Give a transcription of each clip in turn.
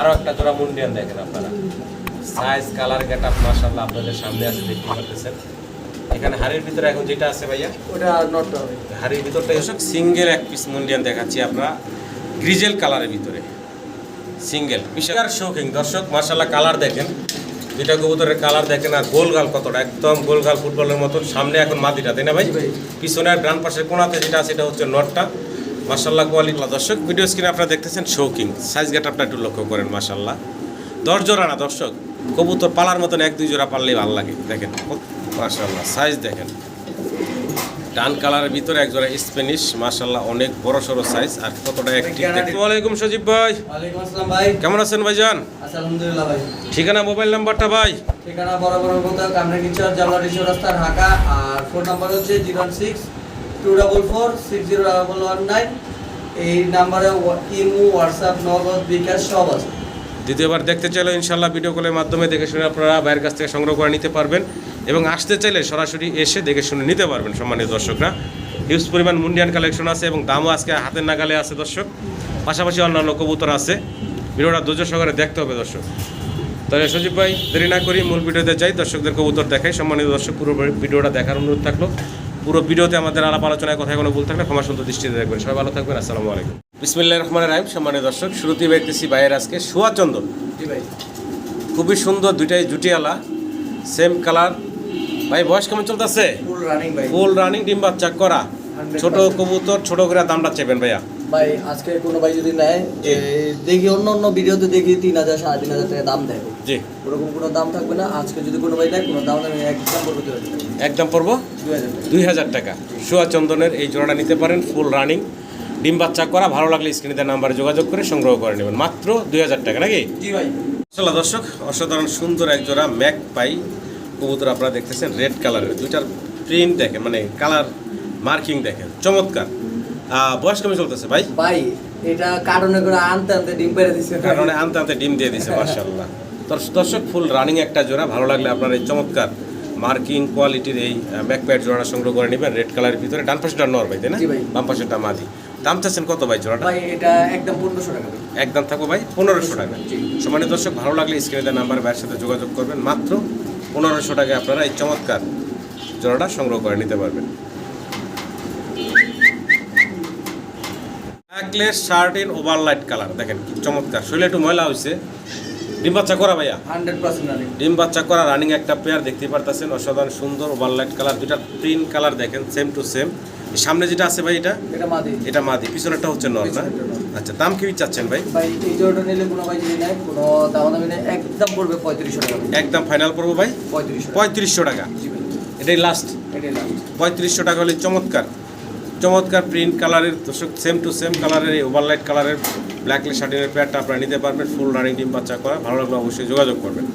আরও একটা জোড়া মুন্ডিয়ান দেখেন আপনারা। সাইজ কালার গেট আপ মাশাআল্লাহ আপনাদের সামনে আছে দেখতে পাচ্ছেন এখানে হাড়ির ভিতরে এখন যেটা আছে ভাইয়া? ওটা নটটা হবে। হাড়ির ভিতরটা দর্শক সিঙ্গেল এক পিস মুন্ডিয়ান দেখাচ্ছি আপনারা গ্রিজেল কালারের ভিতরে। সিঙ্গেল বিশাল শৌখিন দর্শক মাশাআল্লাহ কালার দেখেন। দুইটা কবুতরের কালার দেখেন আর গোলগাল কতটা একদম গোলগাল ফুটবলের মতন। সামনে এখন মাদিটা তাই না ভাই? ভাই। পিছনের ডান পাশের কোনাতে যেটা আছে এটা হচ্ছে নটটা। মাশাল্লাহ কোয়ালিটি দর্শক ভিডিও স্ক্রিনে আপনারা দেখতেছেন শৌকিং সাইজ গেট আপনারা একটু লক্ষ্য করেন মাশাল্লাহ দশ জোড়া না দর্শক? কবুতর পালার মতন এক দুই জোড়া পারলেই ভালো লাগে। দেখেন মাশাল্লাহ সাইজ দেখেন। ডান কালারের ভিতরে এক জোড়া স্প্যানিশ মাশাল্লাহ অনেক বড় সড়ো সাইজ আর কতটা অ্যাক্টিভ আলাইকুম সজীব ভাই। ওয়ালাইকুম আসসালাম ভাই। কেমন আছেন ভাইজান? আলহামদুলিল্লাহ ভাই। ঠিকানা মোবাইল নাম্বারটা ভাই? ঠিকানা বরাবর মতো কামরাঙ্গিচর জালারি রাস্তা ঢাকা আর ফোন নাম্বার হচ্ছে zero six two double four six zero double one nine এই নাম্বারে ইমো হোয়াটসঅ্যাপ নগদ, বিকাশ সব আছে। দ্বিতীয়বার দেখতে চাইলে ইনশাল্লাহ ভিডিও কলের মাধ্যমে দেখে শুনে আপনারা বাইরের কাছ থেকে সংগ্রহ করে নিতে পারবেন এবং আসতে চাইলে সরাসরি এসে দেখে শুনে নিতে পারবেন সম্মানিত দর্শকরা। হিউজ পরিমাণ মুন্ডিয়ান কালেকশন আছে এবং দামও আজকে হাতের নাগালে আছে দর্শক। পাশাপাশি অন্যান্য কবুতর আছে। ভিডিওটা ধৈর্য সহকারে দেখতে হবে দর্শক। তাহলে সজীব ভাই, দেরি না করি মূল ভিডিওতে যাই, দর্শকদের কবুতর দেখাই। সম্মানিত দর্শক, পুরো ভিডিওটা দেখার অনুরোধ থাকল। পুরো ভিডিওতে আমাদের আলাপ আলোচনায় কথায় কোনো ভুল থাকলে ক্ষমা সুন্দর দৃষ্টিতে দেখবেন। সবাই ভালো থাকবেন আসসালামু আলাইকুম। বিসমিল্লাহ রহমান রাহিম সম্মানিত দর্শক শুরুতেই দেখতেছি ভাইয়ের আজকে ভাই। খুবই সুন্দর দুইটাই জুটিয়ালা সেম কালার ভাই বয়স কেমন চলতেছে? ফুল রানিং ভাই। ফুল রানিং ডিম বাচ্চা করা। ছোট কবুতর ছোট করে দামটা চেপেন ভাইয়া। ভাই আজকে কোনো ভাই যদি নেয় দেখি অন্য অন্য ভিডিওতে দেখি তিন হাজার সাড়ে তিন হাজার টাকা দাম দেয়। জি। ওরকম কোনো দাম থাকবে না। আজকে যদি কোনো ভাই নেয় কোনো দাম আমি একদম দু একদম পড়ব? দুই হাজার টাকা। সুয়া চন্দনের এই জোড়াটা নিতে পারেন ফুল রানিং ডিম বাচ্চা করা ভালো লাগলে স্ক্রিনে নাম্বারে যোগাযোগ করে সংগ্রহ করে নেবেন। মাত্র দুই হাজার টাকা নাকি? জি ভাই। চলো দর্শক অসাধারণ সুন্দর এক জোড়া ম্যাক পাই। কবুতর আপনারা দেখতেছেন রেড কালারের দুইটার প্রিন্ট দেখেন মানে কালার মার্কিং দেখেন। চমৎকার। বয়স কেমন চলতেছে ভাই? ভাই এটা কারণে করে আনতে আনতে ডিম পেরে দিছে। কারণে আনতে আনতে ডিম দিয়ে দিছে মার্শাল্লাহ দর্শক ফুল রানিং একটা জোড়া। ভালো লাগলে আপনার এই চমৎকার মার্কিং কোয়ালিটির এই ব্যাকপ্যাড জোড়াটা সংগ্রহ করে নেবেন। রেড কালারের ভিতরে। ডান পাশেটা নর ভাই তাই না। বাম পাশেটা মাদি। দাম চাচ্ছেন কত ভাই জোড়াটা? ভাই এটা একদম পনেরোশো টাকা একদম থাকব ভাই পনেরোশো টাকা। সমানে দর্শক ভালো লাগলে স্ক্রিনে নাম্বার ভাইয়ের সাথে যোগাযোগ করবেন। মাত্র পনেরোশো টাকায় আপনারা এই চমৎকার জোড়াটা সংগ্রহ করে নিতে পারবেন। Blackless shirt in overlight colour দেখেন কি চমৎকার। শরীরে একটু ময়লা হয়েছে ডিম বাচ্চা করা ভাইয়া? হান্ড্রেড পার্সেন্ট রানিং ডিম বাচ্চা করা রানিং একটা পেয়ার দেখতে পারতেছেন অসাধারণ সুন্দর ওভারলাইট কালার দুটা প্রিন্ট কালার দেখেন সেম টু সেম সামনে যেটা আছে ভাই এটা? এটা মাদি। এটা মাদি পিছনেরটা হচ্ছে নর না আচ্ছা দাম কি চাচ্ছেন ভাই? ভাই এই জোড়াটা নিলে কোনো ভাই যদি নেয় কোনো দামাদামি নেয় একদম পড়বে পঁয়ত্রিশশো টাকা। একদম ফাইনাল পড়ব ভাই? পঁয়ত্রিশশো টাকা। পঁয়ত্রিশশো টাকা। এটাই লাস্ট এটাই লাস্ট পঁয়ত্রিশশো টাকা হলে চমৎকার। চমৎকার প্রিন্ট কালারের দর্শক সেম টু সেম কালারের এই ওভারলাইট কালারের ব্ল্যাকলেস শার্টিনের প্যাডটা আপনারা নিতে পারবেন ফুল রানিং ডিম বাচ্চা করা। ভালো লাগলে অবশ্যই যোগাযোগ করবেন।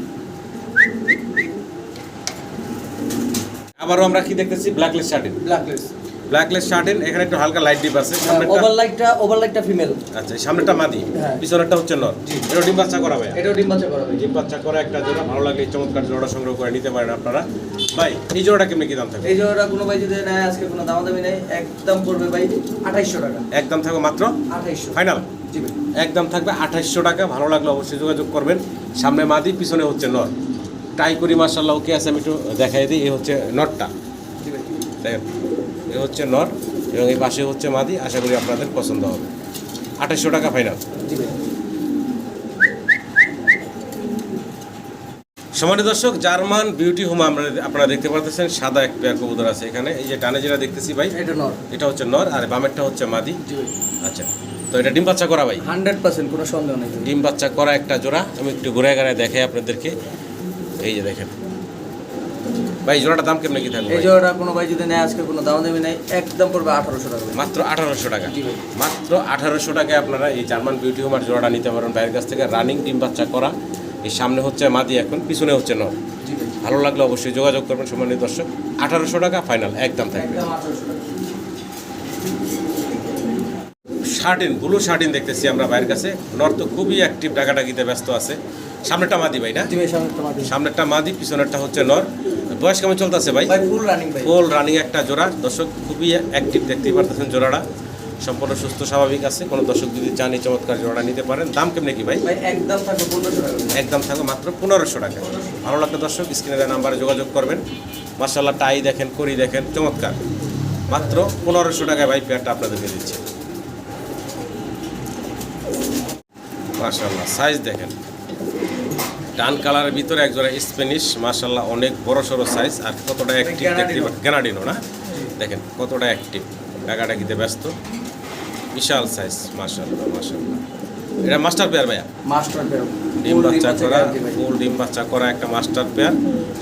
আবারও আমরা কি দেখতেছি? ব্ল্যাকলেস শার্টিন ব্ল্যাকলেস ব্ল্যাকলেস শার্টিন এখানে একটু হালকা লাইট ডিপ আছে সামনেরটা ওভার লাইটটা ওভার লাইটটা ফিমেল আচ্ছা এই সামনেরটা মাদি হ্যাঁ। পিছনেরটা হচ্ছে নর। এটা ডিম বাচ্চা করা ভাই এটাও ডিম বাচ্চা করা ডিম বাচ্চা করা একটা জোড়া ভালো লাগলে এই চমৎকার জোড়া সংগ্রহ করে নিতে পারেন আপনারা। ভাই এই জোড়াটা কেমনি কি দাম থাকবে? এই জোড়াটা কোনো ভাই যদি নেয় আজকে কোনো দামাদামি নেই একদম পড়বে ভাই আঠাইশশো টাকা। একদম থাকবে মাত্র? আঠাইশশো। ফাইনাল জি ভাই। একদম থাকবে আঠাশশো টাকা ভালো লাগলে অবশ্যই যোগাযোগ করবেন। সামনে মাদি পিছনে হচ্ছে নর। টাই করি মার্শাল্লাহ ওকে আছে আমি একটু দেখাই দিই এই হচ্ছে নটটা দেখেন। এই হচ্ছে নর এবং এই পাশে হচ্ছে মাদি। আশা করি আপনাদের পছন্দ হবে। আঠাশশো টাকা ফাইনাল। সমানি দর্শক জার্মান বিউটি হোম আমরা আপনারা দেখতে পাচ্ছেন সাদা এক পেয়ার কবুতর আছে এখানে। এই যে ডানে যেটা দেখতেছি ভাই এটা নর। এটা হচ্ছে নর আর বামেরটা হচ্ছে মাদি। আচ্ছা তো এটা ডিম বাচ্চা করা ভাই? হান্ড্রেড পার্সেন্ট কোনো সন্দেহ নেই। ডিম বাচ্চা করা একটা জোড়া। আমি একটু ঘুরে ঘুরে দেখাই আপনাদেরকে। এই যে দেখেন। ভাই জোড়াটা দাম কেমন কি থাকবে এই জোড়াটা কোনো ভাই যদি নেয় আজকে কোনো দামাদামি নেই একদম পড়বে আঠারোশো টাকা। মাত্র আঠারোশো টাকা। মাত্র আঠারোশো টাকায় আপনারা এই জার্মান বিউটি হোমার জোড়াটা নিতে পারেন। বাইরের কাছ থেকে রানিং ডিম বাচ্চা করা। এই সামনে হচ্ছে মাদি এখন পিছনে হচ্ছে নর। ভালো লাগলে অবশ্যই যোগাযোগ করবেন সম্মানিত দর্শক। আঠারোশো টাকা ফাইনাল একদম থাকবে। শার্টিন ব্লু শার্টিন দেখতেছি আমরা বাইরের কাছে। নর তো খুবই অ্যাক্টিভ ডাকাডাকিতে ব্যস্ত আছে। সামনেরটা মাদি ভাই না? সামনেরটা মাদি পিছনেরটা হচ্ছে নর। বয়স কেমন চলতেছে ভাই? ভাই ফুল রানিং ভাই। ফুল রানিং একটা জোড়া। দর্শক খুবই অ্যাক্টিভ দেখতেই পারতেছেন জোড়াটা। সম্পূর্ণ সুস্থ স্বাভাবিক আছে। কোনো দর্শক যদি চান এই চমৎকার জোড়া নিতে পারেন। দাম কেমনে কি ভাই? একদম থাকবে পনেরোশো টাকা। একদম থাকবে মাত্র পনেরোশো টাকা। ভালো লাগলে দর্শক স্ক্রিনের নাম্বারে যোগাযোগ করবেন। মার্শাল্লাহ টাই দেখেন করি দেখেন চমৎকার। মাত্র পনেরোশো টাকায় ভাই পেয়ারটা আপনাদেরকে দিচ্ছে। মার্শাল্লাহ সাইজ দেখেন। ডান কালারের ভিতরে একজোড়া স্প্যানিশ মার্শাল্লাহ অনেক বড় সড়ো সাইজ আর কতটা অ্যাক্টিভ দেখতে গ্যানাডিনো। না? দেখেন কতটা অ্যাক্টিভ ডাকাডাকিতে ব্যস্ত। বিশাল সাইজ মার্শাল্লাহ মার্শাল্লাহ এটা মাস্টার পেয়ার ভাইয়া? মাস্টার পেরো ডিম বাচ্চা করা ফুল ডিম বাচ্চা করা একটা মাস্টার পেয়ার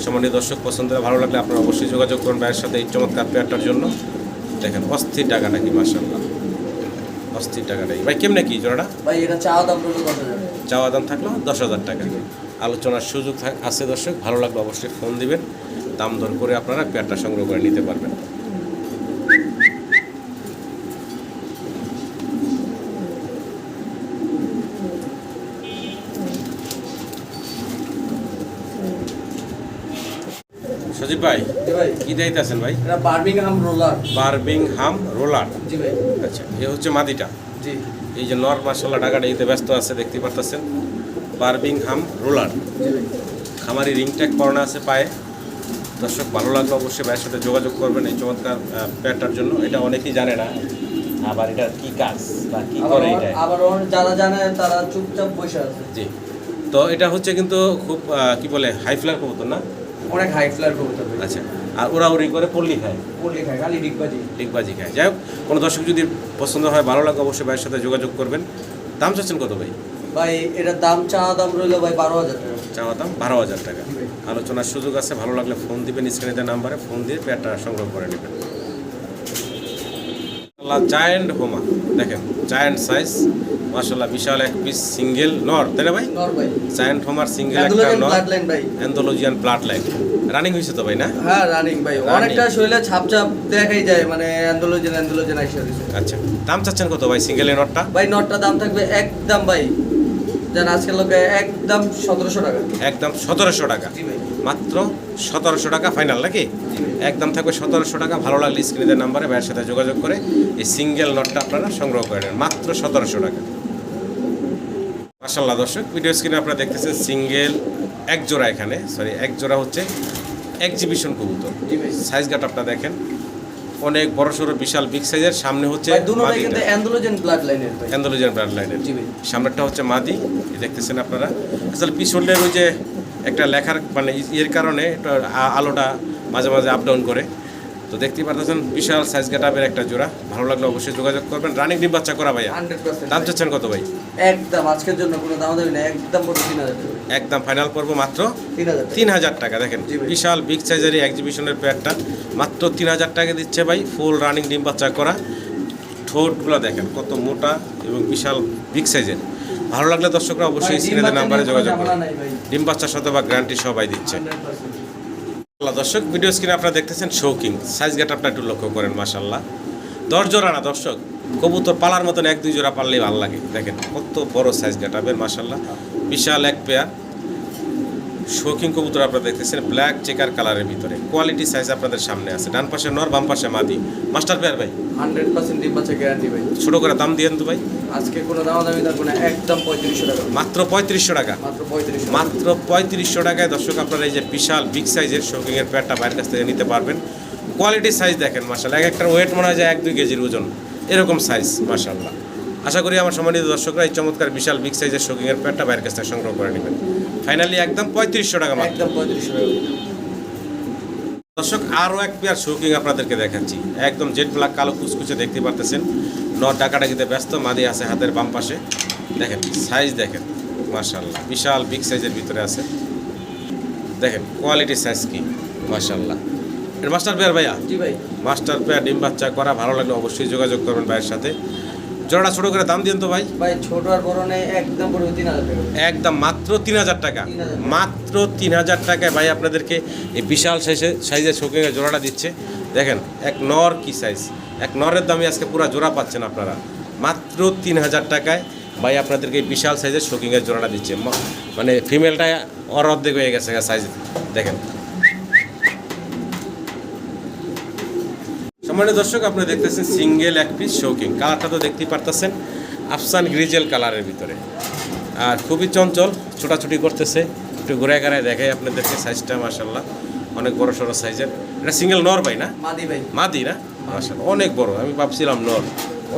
সম্মানীয় দর্শক পছন্দের ভালো লাগলে আপনারা অবশ্যই যোগাযোগ করুন ভাইয়ের সাথে এই চমৎকার পেয়ারটার জন্য। দেখেন অস্থির টাকা নাকি মাসাল্লাহ অস্থির টাকা নাকি ভাই কেমনে কি জোড়াটা? ভাই এটা চাওয়া দাম চাওয়া দাম থাকল দশ হাজার টাকা। আলোচনার সুযোগ আছে দর্শক ভালো লাগলে অবশ্যই ফোন দিবেন। দাম দর করে আপনারা পেয়ারটা সংগ্রহ করে নিতে পারবেন। সজীব ভাই কি দিতেছেন ভাই? এটা বার্মিংহাম রোলার। Birmingham roller. জি ভাই। আচ্ছা এ হচ্ছে মাদিটা জি। এই যে নর মাসাল্লাহ টাকাটা ব্যস্ত আছে দেখতে পারতেছেন। Birmingham roller. খামারি রিং ট্যাগ করানো আছে পায়ে। দর্শক ভালো লাগলে অবশ্যই ভাইয়ের সাথে যোগাযোগ করবেন এই চমৎকার প্যাডটার জন্য। এটা অনেকেই জানে না আবার এটা কি কাজ বা কি করে এটা? আবার যারা জানে তারা চুপচাপ বসে আছে। জি। তো এটা হচ্ছে কিন্তু খুব কি বলে হাই ফ্লার কবুতর না? অনেক হাই ফ্লার কবুতর। আচ্ছা আর ওরা উড়ি করে পল্লি খায়? পল্লি খায় খালি ডিগবাজি। ডিগবাজি খায়। যাই হোক কোনো দর্শক যদি পছন্দ হয় ভালো লাগে অবশ্যই ভাইয়ের সাথে যোগাযোগ করবেন। দাম চাচ্ছেন কত ভাই? ভাই এটার দাম চাওয়া দাম রইল ভাই বারো হাজার টাকা। চাওয়া দাম বারো হাজার টাকা। আলোচনার সুযোগ আছে ভালো লাগলে ফোন দিবেন স্ক্রিনে নাম্বারে ফোন দিয়ে পেয়ারটা সংগ্রহ করে নেবেন। জায়ান্ট হোমা দেখেন জায়ান্ট সাইজ মাসাল্লাহ বিশাল এক পিস সিঙ্গেল নর তাই না ভাই? জায়ান্ট হোমার সিঙ্গেল একটা নর। ভাই। অ্যান্থোলজিয়ান ব্লাড লাইন রানিং হয়েছে তো ভাই না? হ্যাঁ রানিং ভাই। অনেকটা শরীরে ছাপ ছাপ দেখাই যায় মানে অ্যান্ডোলোজেন অ্যান্ডোলোজেন আইসা আচ্ছা দাম চাচ্ছেন কত ভাই সিঙ্গেল নটটা ভাই নটটা দাম থাকবে একদম ভাই যেন আজকের লোকে একদম সতেরোশো টাকা। একদম সতেরোশো টাকা। মাত্র সতেরোশো টাকা ফাইনাল নাকি? একদম থাকবে সতেরোশো টাকা। ভালো লাগলে স্ক্রিনের নাম্বারে ভাইয়ের সাথে যোগাযোগ করে এই সিঙ্গেল নটটা আপনারা সংগ্রহ করে নেন। মাত্র সতেরোশো টাকা। মাসাল্লাহ দর্শক ভিডিও স্ক্রিনে আপনারা দেখতেছেন সিঙ্গেল এক জোড়া এখানে। সরি এক জোড়া হচ্ছে এক্সিবিশন কবুতর। সাইজ গাট আপনারা দেখেন। অনেক বড় সড়ো বিশাল বিগ সাইজের সামনে হচ্ছে সামনেটা কিন্তু অ্যান্ডোলোজেন ব্লাড লাইনের ভাই। অ্যান্ডোলজিয়ান লাইনের সামনেরটা হচ্ছে মাদি। দেখতেছেন আপনারা। আসলে পিছনের ওই যে একটা লেখার মানে ইয়ের কারণে আলোটা মাঝে মাঝে আপ ডাউন করে। তো দেখতেই পারতেছেন বিশাল সাইজ গেটাপের একটা জোড়া। ভালো লাগলে অবশ্যই যোগাযোগ করবেন। রানিং ডিম বাচ্চা করা ভাইয়া? দাম চাচ্ছেন কত ভাই? একদম আজকের জন্য কোনো দাম দেবে না একদম তিন হাজার একদম ফাইনাল করব মাত্র তিন হাজার টাকা। দেখেন বিশাল বিগ সাইজের এক্সিবিশনের প্যাডটা মাত্র তিন হাজার টাকা দিচ্ছে ভাই ফুল রানিং ডিম বাচ্চা করা। ঠোঁটগুলো দেখেন কত মোটা এবং বিশাল বিগ সাইজের ভালো লাগলে দর্শকরা অবশ্যই স্ক্রিনের নাম্বারে যোগাযোগ করুন। ডিম বাচ্চার সাথে বা গ্যারান্টি সবাই দিচ্ছে। 100% দর্শক, ভিডিও স্ক্রিনে আপনারা দেখতেছেন শৌকিং সাইজ গেট আপনারা একটু লক্ষ্য করেন মাসাল্লাহ দশ জোড়া না, দর্শক? কবুতর পালার মতন এক, দুই জোড়া পারলেই ভালো লাগে। দেখেন, কত বড় সাইজ গেট আপনার মাসাল্লাহ বিশাল এক পেয়ার শৌকিং কবুতর আপনারা দেখতেছেন ব্ল্যাক চেকার কালারের ভিতরে। কোয়ালিটি সাইজ আপনাদের সামনে আছে। ডান পাশে নর বাম পাশে মাদি। মাস্টার পেয়ার ভাই? হান্ড্রেড পার্সেন্ট ডিম গ্যারান্টি ভাই। ছোটো করে দাম দিয়েন তো ভাই। আজকে কোনো দাম দামি থাকবে না একদম পঁয়ত্রিশশো টাকা। মাত্র পঁয়ত্রিশশো টাকা। মাত্র পঁয়ত্রিশশো মাত্র পঁয়ত্রিশশো টাকায় দর্শক আপনারা এই যে বিশাল বিগ সাইজের শৌকিংয়ের প্যাডটা বাইরের কাছ থেকে নিতে পারবেন। কোয়ালিটি সাইজ দেখেন মাসাল এক একটার ওয়েট মনে হয় যে এক দুই কেজির ওজন। এরকম সাইজ মাসাল্লাহ আশা করি আমার সম্মানিত দর্শকরা এই চমৎকার বিশাল বিগ সাইজের শৌকিংয়ের প্যাডটা বাইরের কাছ থেকে সংগ্রহ করে নেবেন। ফাইনালি একদম পঁয়ত্রিশশো টাকা একদম পঁয়ত্রিশশো টাকা। দর্শক আরও এক পেয়ার শৌকিং আপনাদেরকে দেখাচ্ছি। একদম জেট ব্ল্যাক কালো কুচকুচে দেখতে পারতেছেন। নট ডাকাডাকিতে ব্যস্ত মাদি আছে হাতের বাম পাশে। দেখেন সাইজ দেখেন। মাশাল্লাহ বিশাল বিগ সাইজের ভিতরে আছে। দেখেন কোয়ালিটি সাইজ কি? মার্শাল্লাহ মাস্টার পেয়ার ভাইয়া? জি ভাই। মাস্টার পেয়ার ডিম বাচ্চা করা ভালো লাগলে অবশ্যই যোগাযোগ করবেন ভাইয়ের সাথে। জোড়াটা ছোটো করে দাম দিন তো ভাই। ভাই ছোট আর বড় নেই একদম পড়বে তিন হাজার টাকা। একদম মাত্র তিন হাজার টাকা। মাত্র তিন হাজার টাকায় ভাই আপনাদেরকে এই বিশাল সাইজে সাইজের শৌকিংয়ের জোড়াটা দিচ্ছে। দেখেন এক নর কি সাইজ এক নরের দামে আজকে পুরো জোড়া পাচ্ছেন আপনারা। মাত্র তিন হাজার টাকায় ভাই আপনাদেরকে এই বিশাল সাইজের শৌকিংয়ের জোড়াটা দিচ্ছে। মানে ফিমেলটা অর অর্ধেক হয়ে গেছে সাইজ দেখেন সম্মানিত দর্শক আপনি দেখতেছেন সিঙ্গেল এক পিস শৌকিং কালারটা তো দেখতেই পারতেছেন আফসান গ্রিজেল কালারের ভিতরে। আর খুবই চঞ্চল ছোটাছুটি করতেছে। একটু ঘুরে ঘাড়ায় দেখাই আপনাদেরকে সাইজটা মাসাল্লাহ অনেক বড় সড়ো সাইজের এটা সিঙ্গেল নর ভাই না? মাদি ভাই। মাদি না? মাসাল্লাহ অনেক বড়। আমি ভাবছিলাম নর।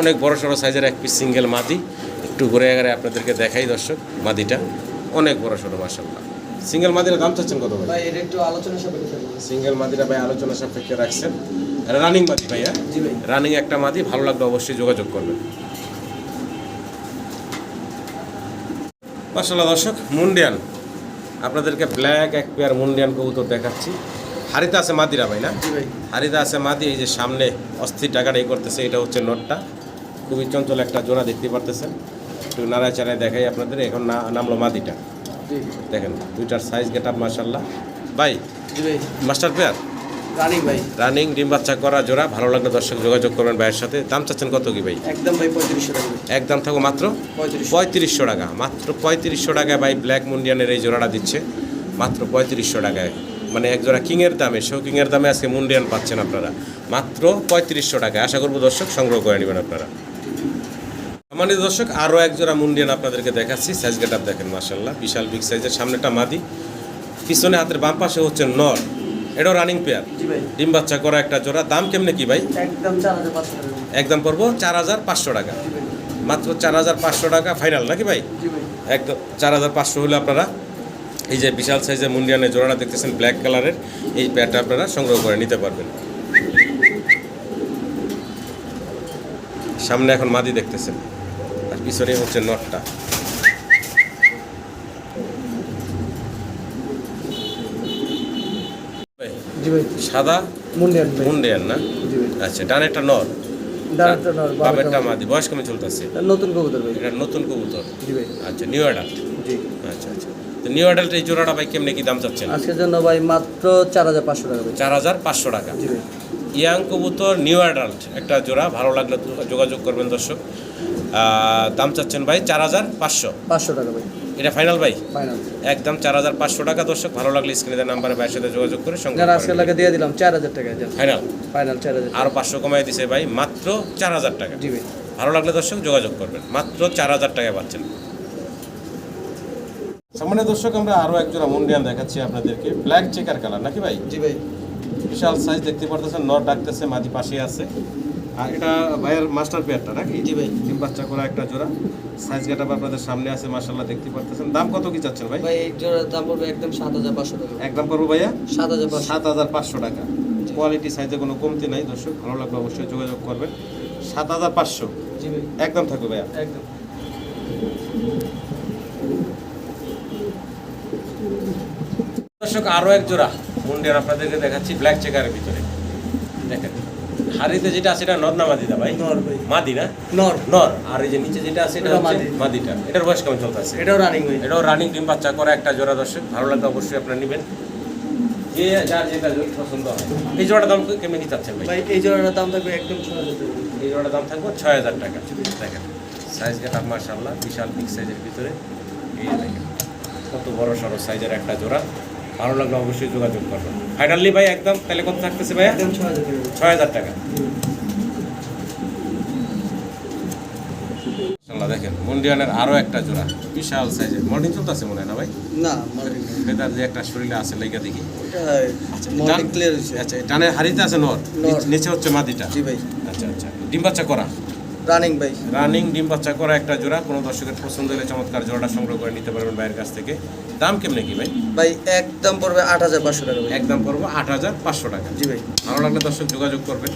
অনেক বড় সড়ো সাইজের এক পিস সিঙ্গেল মাদি। একটু ঘুরে ঘাড়ে আপনাদেরকে দেখাই দর্শক মাদিটা। অনেক বড় সড়ো মাসাল্লাহ সিঙ্গেল মাদিরা দাম চাচ্ছেন কত ভাই? এটা একটু আলোচনা সাপেক্ষে সিঙ্গেল মাদিরা ভাই আলোচনা সাপেক্ষে রাখছেন। রানিং মাদি ভাই হ্যাঁ? রানিং একটা মাদি ভালো লাগলে অবশ্যই যোগাযোগ করবেন। মাসাল্লাহ দর্শক মুন্ডিয়ান আপনাদেরকে ব্ল্যাক এক পেয়ার মুন্ডিয়ান কবুতর দেখাচ্ছি। হারিতে আছে মাদিরা ভাই না? হারিতে আছে মাদি এই যে সামনে অস্থির টাকাটা এই করতেছে এটা হচ্ছে নোটটা। খুবই চঞ্চল একটা জোড়া দেখতে পারতেছেন। একটু নাড়ায় চাড়ায় দেখাই আপনাদের এখন না নামলো মাদিটা। দেখেন দুইটার সাইজ গেট আপ মাসাল্লাহ ভাই মাস্টার পেয়ার রানিং ভাই। রানিং ডিম বাচ্চা করা জোড়া ভালো লাগলে দর্শক যোগাযোগ করবেন ভাইয়ের সাথে। দাম চাচ্ছেন কত কি ভাই? একদম ভাই পঁয়ত্রিশশো টাকা। একদম থাকো মাত্র? পঁয়ত্রিশশো। টাকা মাত্র পঁয়ত্রিশশো টাকায় ভাই ব্ল্যাক মুন্ডিয়ানের এই জোড়াটা দিচ্ছে। মাত্র পঁয়ত্রিশশো টাকায়। মানে এক জোড়া কিংয়ের দামে শো কিংয়ের দামে আজকে মুন্ডিয়ান পাচ্ছেন আপনারা। মাত্র পঁয়ত্রিশশো টাকায়। আশা করব দর্শক সংগ্রহ করে নেবেন আপনারা। আমাদের দর্শক আরও এক জোড়া মুন্ডিয়ান আপনাদেরকে দেখাচ্ছি। সাইজ গেট দেখেন মার্শাল্লাহ বিশাল বিগ সাইজের সামনেটা মাদি। পিছনে হাতের বাম পাশে হচ্ছে নর। এটাও রানিং পেয়ার ডিম বাচ্চা করা একটা জোড়া। দাম কেমনে কি ভাই? একদম পড়ব? চার হাজার পাঁচশো টাকা। মাত্র চার হাজার পাঁচশো টাকা ফাইনাল নাকি ভাই? ভাই। একদম চার হাজার পাঁচশো হলে আপনারা এই যে বিশাল সাইজের মুন্ডিয়ানের জোড়াটা দেখতেছেন ব্ল্যাক কালারের এই প্যাডটা আপনারা সংগ্রহ করে নিতে পারবেন। সামনে এখন মাদি দেখতেছেন। পিছনে হচ্ছে নটটা। সাদা? মুন্ডিয়ান না? আচ্ছা ডানেরটা নর নর বামেরটা মাদি। বয়স কমে চলতেছে? নতুন কবুতর ভাই। এটা নতুন কবুতর। জি ভাই। আচ্ছা নিউ অ্যাডাল্ট জি। আচ্ছা আচ্ছা। তো নিউ অ্যাডাল্ট এই জোড়াটা ভাই কেমনে কি দাম চাচ্ছেন? আজকের জন্য ভাই মাত্র চার হাজার পাঁচশো টাকা চার হাজার পাঁচশো টাকা। জি ভাই। ইয়াং কবুতর নিউ অ্যাডাল্ট একটা জোড়া। ভালো লাগলে যোগাযোগ করবেন দর্শক। দাম চাচ্ছেন ভাই চার হাজার পাঁচশো। পাঁচশো টাকা ভাই। এটা ফাইনাল ভাই? ফাইনাল একদম চার হাজার পাঁচশো টাকা দর্শক ভালো লাগলে স্ক্রিনের নাম্বারে ভাইয়ের সাথে যোগাযোগ করে সঙ্গে যারা আজকে লাগে দিয়ে দিলাম চার হাজার টাকা ফাইনাল ফাইনাল চার হাজার আরও পাঁচশো কমাই দিছে ভাই মাত্র চার হাজার টাকা। জি ভাই। ভালো লাগলে দর্শক যোগাযোগ করবেন মাত্র চার হাজার টাকা পাচ্ছেন। সামনে দর্শক আমরা আরও এক জোড়া মুন্ডিয়ান দেখাচ্ছি আপনাদেরকে। ব্ল্যাক চেকার কালার নাকি ভাই? জি ভাই। বিশাল সাইজ দেখতে পারতেছেন নট ডাকতেছে মাদি পাশে আছে। আর এটা ভাইয়ের মাস্টার পেয়ারটা নাকি? জি ভাই। ডিম বাচ্চা করা একটা জোড়া। সাইজ গেটাপ আপনাদের সামনে আছে মাশাল্লাহ দেখতে পারতেছেন। দাম কত কি চাচ্ছেন ভাই? ভাই এই জোড়ার দাম পড়বে একদম সাত হাজার পাঁচশো টাকা। একদম করব ভাইয়া? সাত হাজার পাঁচশো। সাত হাজার পাঁচশো টাকা। কোয়ালিটি সাইজে কোনো কমতি নাই দর্শক। ভালো লাগলে অবশ্যই যোগাযোগ করবেন। সাত হাজার পাঁচশো। জি ভাই। একদম থাকবে ভাইয়া? একদম। দর্শক আরও এক জোড়া। মুন্ডিয়ার আপনাদেরকে দেখাচ্ছি ব্ল্যাক চেকারের ভিতরে। দেখেন। হাড়িতে যেটা আছে এটা নর না মাদিটা ভাই? নর ভাই। মাদি না? নর। নর। আর এই যে নিচে যেটা আছে এটা মাদি। মাদিটা। এটার বয়স কেমন চলতেছে? এটাও রানিং এটাও রানিং ডিম বাচ্চা করা একটা জোড়া দর্শক। ভালো লাগলে অবশ্যই আপনারা নেবেন। যে যার যেটা পছন্দ হয়। এই জোড়ার দাম কেমনি কি চাচ্ছেন ভাই? ভাই এই জোড়াটার দাম থাকবে একদম ছয় হাজার এই জোড়ার দাম থাকবে ছয় হাজার টাকা। দেখেন সাইজ গেট আপনার মার্শাল্লাহ বিশাল বিগ সাইজের ভিতরে। এই দেখেন কত বড় সড়ো সাইজের একটা জোড়া। ভালো লাগলে অবশ্যই যোগাযোগ করবেন ফাইনালি ভাই একদম তাহলে কত থাকতেছে একদম ছয় হাজার টাকা। দেখেন মুন্ডিয়ানের আরও একটা জোড়া। বিশাল সাইজের মর্নিং চলতেছে মনে হয় না ভাই? না বেতার যে একটা শরীরে আছে লেগে দেখি। এটা মর্নিং ক্লিয়ার হয়েছে। আচ্ছা টানের হাড়িতে আছে নর। নিচে হচ্ছে মাদিটা? জি ভাই। আচ্ছা আচ্ছা। ডিম বাচ্চা করা? রানিং ভাই রানিং ডিম বাচ্চা করা একটা জোড়া। কোনো দর্শকের পছন্দ হলে চমৎকার জোড়াটা সংগ্রহ করে নিতে পারবেন বাইরের কাছ থেকে। দাম কেমনে কি ভাই? ভাই একদম পড়বে আট হাজার পাঁচশো টাকা একদম পড়ব আট হাজার পাঁচশো টাকা। জি ভাই। ভালো লাগলে দর্শক যোগাযোগ করবেন।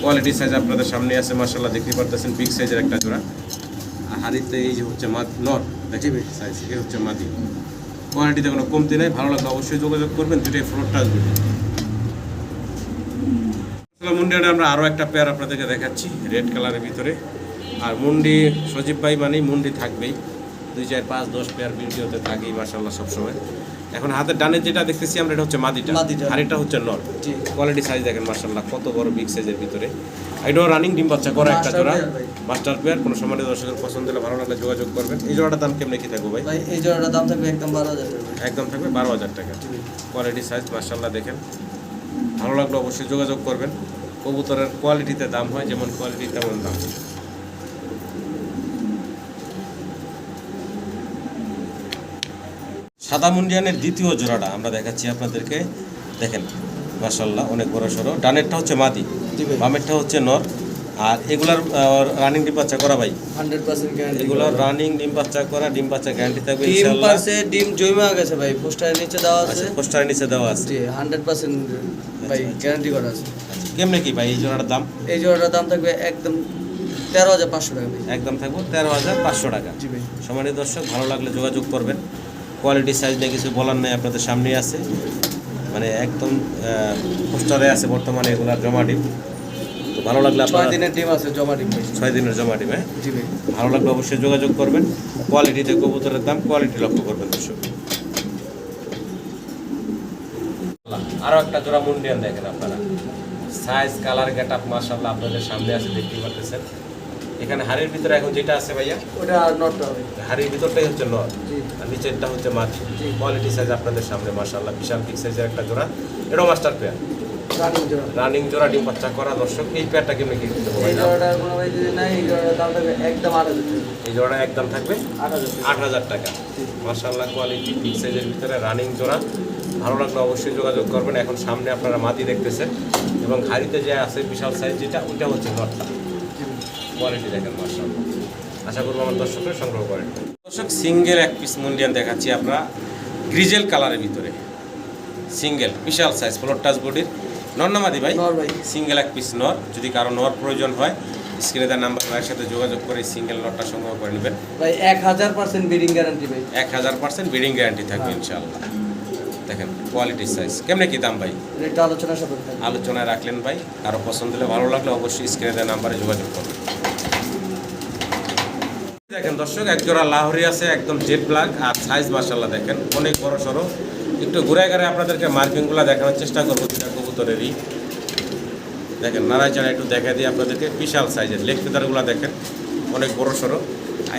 কোয়ালিটি সাইজ আপনাদের সামনে আছে মার্শাল্লাহ দেখতে পারতেছেন বিগ সাইজের একটা জোড়া। আর হাড়িতে এই যে হচ্ছে মাদ নর দেখি ভাই। সাইজ এই হচ্ছে মাদি। কোয়ালিটিতে কোনো কমতি নেই ভালো লাগলে অবশ্যই যোগাযোগ করবেন। দুটোই ফ্লোরটা আসবে। মুন্ডিয়ানে আমরা আরও একটা পেয়ার আপনাদেরকে দেখাচ্ছি রেড কালারের ভিতরে। আর মুন্ডি সজীব ভাই মানেই মুন্ডি থাকবেই। দুই চার পাঁচ দশ পেয়ার ভিডিওতে থাকেই মার্শাল্লাহ সবসময়। এখন হাতের ডানে যেটা দেখতেছি আমরা এটা হচ্ছে মাদিটা। আর এটা হচ্ছে নর। কোয়ালিটি সাইজ দেখেন মার্শাল্লাহ কত বড় বিগ সাইজের ভিতরে। এটাও রানিং ডিম বাচ্চা করা একটা জোড়া। মাস্টার পেয়ার কোনো সময় দর্শকের পছন্দ হলে ভালো লাগলে যোগাযোগ করবেন। এই জোড়াটার দাম কেমনে কি থাকবে ভাই? ভাই এই জোড়াটার দাম থাকবে একদম বারো হাজার একদম থাকবে বারো হাজার টাকা। কোয়ালিটি সাইজ মার্শাল্লাহ দেখেন। ভালো লাগলে অবশ্যই যোগাযোগ করবেন। কবুতরের কোয়ালিটিতে দাম হয় যেমন কোয়ালিটি তেমন দাম। সাদা মুন্ডিয়ানের দ্বিতীয় জোড়াটা আমরা দেখাচ্ছি আপনাদেরকে। দেখেন মাসাল্লাহ অনেক বড় সড়ো। ডানেরটা হচ্ছে মাদি বামেরটা হচ্ছে নর। আর এগুলার রানিং ডিম বাচ্চা করা ভাই? হান্ড্রেড পার্সেন্ট গ্যারান্টি এগুলোর রানিং ডিম বাচ্চা করা ডিম বাচ্চা গ্যারান্টি থাকবে ডিম পাশে ডিম জমা গেছে ভাই পোস্টারের নিচে দেওয়া আছে। আচ্ছা পোস্টারের নিচে দেওয়া আছে। জি হান্ড্রেড পার্সেন্ট ভাই আচ্ছা, আচ্ছা। গ্যারান্টি করা আছে। আচ্ছা, কেমনে কি ভাই এই জোড়াটার দাম? এই জোড়াটার দাম থাকবে একদম তেরো হাজার পাঁচশো টাকা একদম থাকবে তেরো হাজার পাঁচশো টাকা। জি ভাই। সম্মানিত দর্শক ভালো লাগলে যোগাযোগ করবেন। কোয়ালিটি সাইজ নিয়ে কিছু বলার নেই আপনাদের সামনেই আছে। মানে একদম পোস্টারে আছে বর্তমানে এগুলার জমা ডিম। তো ভালো লাগলে ছয় দিনের ডিম আছে জমা ডিম ছয় দিনের জমা ডিম হ্যাঁ? জি ভালো লাগলে অবশ্যই যোগাযোগ করবেন। কোয়ালিটিতে কবুতরের দাম কোয়ালিটি লক্ষ্য করবেন দর্শক। আরও একটা জোড়া মুন্ডিয়ান দেখেন আপনারা। সাইজ কালার গেট আপ মার্শাল্লাহ আপনাদের সামনে আছে দেখতে পাচ্ছেন এখানে হাড়ির ভিতরে এখন যেটা আছে ভাইয়া? ওটা হবে। হাড়ির ভিতরটাই হচ্ছে জি। আর নিচেরটা হচ্ছে মাছ। কোয়ালিটি সাইজ আপনাদের সামনে মার্শাল্লাহ বিশাল বিগ সাইজের একটা জোড়া। এটাও মাস্টার পেয়ার রানিং জোড়া। রানিং জোড়া ডিম বাচ্চা করা দর্শক এই পেয়ারটা কেমনি কি দিতে এই জোড়াটা কোনো ভাই যদি নাই এই জোড়াটার দাম থাকবে একদম আট হাজার টাকা। এই জোড়া একদম থাকবে আট হাজার টাকা। মার্শাল্লাহ কোয়ালিটি বিগ সাইজের ভিতরে রানিং জোড়া। ভালো লাগলে অবশ্যই যোগাযোগ করবেন। এখন সামনে আপনারা মাটি দেখতেছেন এবং হাড়িতে যে আছে বিশাল সাইজ যেটা ওইটা হচ্ছে নটটা কোয়ালিটি দেখেন মার্শাল্লাহ আশা করব আমার দর্শকরা সংগ্রহ করেন দর্শক সিঙ্গেল এক পিস মুন্ডিয়ান দেখাচ্ছি আমরা গ্রিজেল কালারের ভিতরে। সিঙ্গেল বিশাল সাইজ ফ্লোর টাচ বডির নর নামাদি ভাই? ভাই। সিঙ্গেল এক পিস নর। যদি কারও নর প্রয়োজন হয় স্ক্রিনে তার নাম্বার ভাইয়ের সাথে যোগাযোগ করে সিঙ্গেল নটটা সংগ্রহ করে নেবেন। ভাই এক হাজার পার্সেন্ট বিডিং গ্যারান্টি ভাই। এক হাজার পার্সেন্ট বিডিং গ্যারান্টি থাকবে ইনশাআল্লাহ। দেখেন কোয়ালিটি সাইজ কেমনে কি দাম ভাই? আলোচনা সাপেক্ষে আলোচনায় রাখলেন ভাই। কারও পছন্দ হলে ভালো লাগলে অবশ্যই স্ক্রিনে দেওয়া নাম্বারে যোগাযোগ করবেন দেখেন দর্শক এক জোড়া লাহরি আছে একদম জেড ব্ল্যাক আর সাইজ মার্শাল্লাহ দেখেন অনেক বড় সড়ো একটু ঘুরে ঘুরে আপনাদেরকে মার্কিংগুলো দেখানোর চেষ্টা করব দুটা কবুতরেরই। দেখেন নারায়চাড়া একটু দেখা দিই আপনাদেরকে বিশাল সাইজের লেগ ফিদারগুলো দেখেন অনেক বড় সড়ো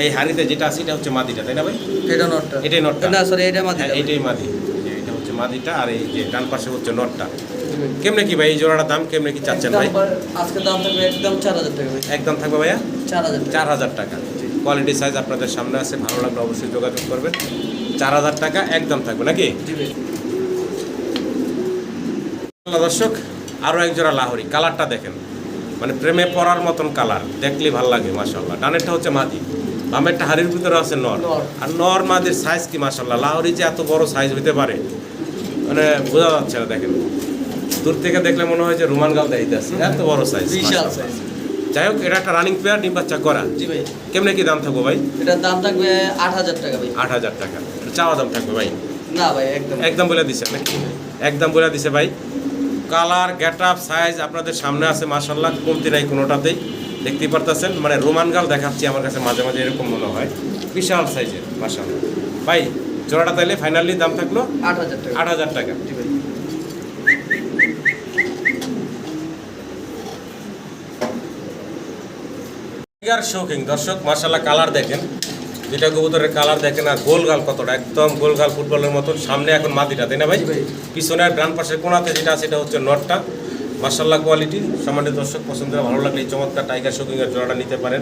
এই হাড়িতে যেটা আছে এটা হচ্ছে মাদিটা তাই না ভাই? এটা নটটা। এটাই নটটা। না সরি এটা মাঝে হ্যাঁ এইটাই মাদি। মাদিটা আর এই যে ডান পাশে হচ্ছে নটটা কেমনে কি ভাই এই জোড়াটার দাম কেমনে কি চাচ্ছেন ভাই? আজকে দাম থাকবে একদম চার হাজার টাকা একদম থাকবে ভাইয়া? চার হাজার টাকা। চার হাজার টাকা। কোয়ালিটি সাইজ আপনাদের সামনে আছে ভালো লাগলে অবশ্যই যোগাযোগ করবেন। চার হাজার টাকা একদম থাকবে নাকি? দর্শক আরও এক জোড়া লাহরি কালারটা দেখেন। মানে প্রেমে পড়ার মতন কালার দেখলে ভালো লাগে মাসাল্লাহ ডানেরটা হচ্ছে মাদি বামেরটা হাড়ির ভিতরে আছে নর। আর নর মাদির সাইজ কি মাসাল্লাহ লাহরি যে এত বড় সাইজ হতে পারে মানে বোঝা যাচ্ছে না দেখেন। দূর থেকে দেখলে মনে হয় যে রোমান গাল দেখাইতেছে এত বড় সাইজ বিশাল সাইজ যাই হোক এটা একটা রানিং পেয়ার ডিম বাচ্চা করা। জি ভাই। কেমনে কি দাম থাকব ভাই? এটার দাম থাকবে আট হাজার টাকা ভাই। আট হাজার টাকা। চাওয়া দাম থাকবে ভাই? না ভাই একদম। একদম বলে দিছে নাকি? একদম বলে দিছে ভাই। কালার গেট আপ সাইজ আপনাদের সামনে আছে মাসাল্লাহ কমতি নাই কোনোটাতেই। দেখতেই পারতেছেন। মানে রোমান গাল দেখাচ্ছি আমার কাছে মাঝে মাঝে এরকম মনে হয়। বিশাল সাইজের মাসাল্লাহ ভাই জোড়াটা তাইলে ফাইনালি দাম থাকল আট হাজার টাকা। আট হাজার টাকা। জি ভাই। টাইগার শৌকিং দর্শক মার্শাল্লাহ কালার দেখেন। দুইটা কবুতরের কালার দেখেন আর গোল গাল কতটা একদম গোল গাল ফুটবলের মতন সামনে এখন মাদিটা তাই না ভাই? ভাই। পিছনের ডান পাশের কোনাতে যেটা আছে সেটা হচ্ছে নটটা। মার্শাল্লাহ কোয়ালিটি সামান্য দর্শক পছন্দের ভালো লাগলে এই চমৎকার টাইগার শৌকিং এর জোড়াটা নিতে পারেন।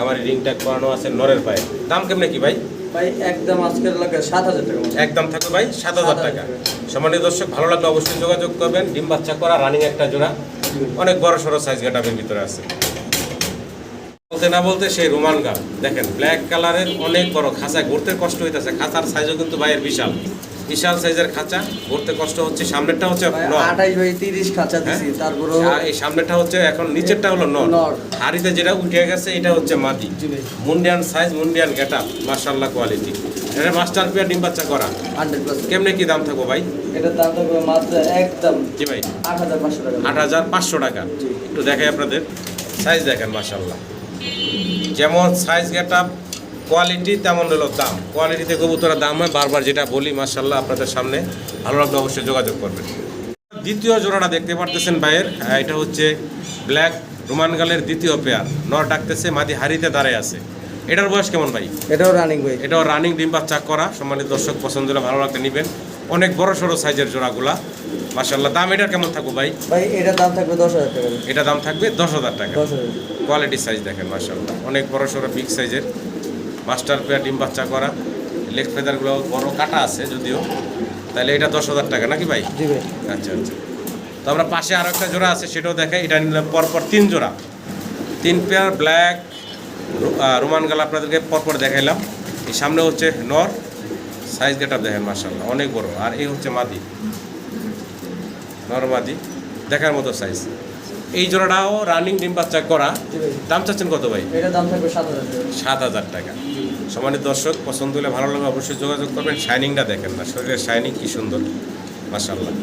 আমার রিং ট্যাগ করানো আছে নরের পায়ে। দাম কেমনে কি ভাই? ভাই একদম আজকের লাগে সাত হাজার টাকা একদম থাকবে ভাই সাত হাজার টাকা। সামান্য দর্শক ভালো লাগলে অবশ্যই যোগাযোগ করবেন। ডিম বাচ্চা করা রানিং একটা জোড়া। অনেক বড় সড়ো সাইজ গাটাবের ভিতরে আছে। বলতে না বলতে সেই রোমান গাল দেখেন ব্ল্যাক কালারের অনেক বড় খাঁচা ঘুরতে কষ্ট হইতেছে। খাঁচার সাইজও কিন্তু ভাইয়ের বিশাল। বিশাল সাইজের খাঁচা ঘুরতে কষ্ট হচ্ছে। সামনেরটা হচ্ছে তিরিশ খাঁচা হ্যাঁ? দিছি এই সামনেটা হচ্ছে এখন নিচেরটা হলো নর। হাড়িতে যেটা উঠে গেছে এটা হচ্ছে মাদি মুন্ডিয়ান সাইজ মুন্ডিয়ান গেট মার্শাল্লাহ কোয়ালিটি এটা মাস্টার পিয়ার ডিম বাচ্চা করা। কেমনে কি দাম থাকব ভাই? এটার দাম থাকবে মাত্র একদম জি ভাই। আট হাজার পাঁচশো টাকা। আট হাজার পাঁচশো টাকা। একটু দেখাই আপনাদের। সাইজ দেখেন মাসাল্লাহ যেমন সাইজ গেট আপ কোয়ালিটি তেমন হলো দাম। কোয়ালিটিতে কবুতরের দাম হয় বারবার যেটা বলি মাসাল্লাহ আপনাদের সামনে ভালো লাগলে অবশ্যই যোগাযোগ করবেন। দ্বিতীয় জোড়াটা দেখতে পারতেছেন ভাইয়ের এটা হচ্ছে ব্ল্যাক রোমান গালের দ্বিতীয় পেয়ার নর ডাকতেছে মাদি হাড়িতে দাঁড়ায় আছে। এটার বয়স কেমন ভাই? এটাও রানিং ভাই। এটাও রানিং ডিম বাচ্চা করা। সম্মানিত দর্শক পছন্দ হলে ভালো লাগলে নেবেন। অনেক বড় সড়ো সাইজের জোড়াগুলা। মাসাল্লাহ দাম এটা কেমন থাকব ভাই? ভাই এটার দাম থাকবে দশ হাজার টাকা। এটা দাম থাকবে দশ হাজার টাকা। কোয়ালিটি সাইজ দেখেন মাসাল্লাহ অনেক বড় সড়ো বিগ সাইজের মাস্টার পেয়ার ডিম বাচ্চা করা লেগ ফেদারগুলো বড় কাটা আছে যদিও তাহলে এটা দশ হাজার টাকা নাকি ভাই? আচ্ছা আচ্ছা। তো আমরা পাশে আরও একটা জোড়া আছে সেটাও দেখাই এটা নিলাম পরপর তিন জোড়া। তিন পেয়ার ব্ল্যাক রোমান গাল আপনাদেরকে পরপর দেখাইলাম। এই সামনে হচ্ছে নর সাইজ গেট দেখেন মার্শাল্লাহ অনেক বড়। আর এই হচ্ছে মাদি নর মাদি দেখার মতো সাইজ এই জোড়াটাও রানিং ডিম বাচ্চা করা। দাম চাচ্ছেন কত ভাই? দাম থাকবে সাত হাজার টাকা। সমানিত দর্শক পছন্দ হলে ভালো লাগে অবশ্যই যোগাযোগ করবেন। শাইনিংটা দেখেন না শরীরের শাইনিং কি সুন্দর। মার্শাল্লাহ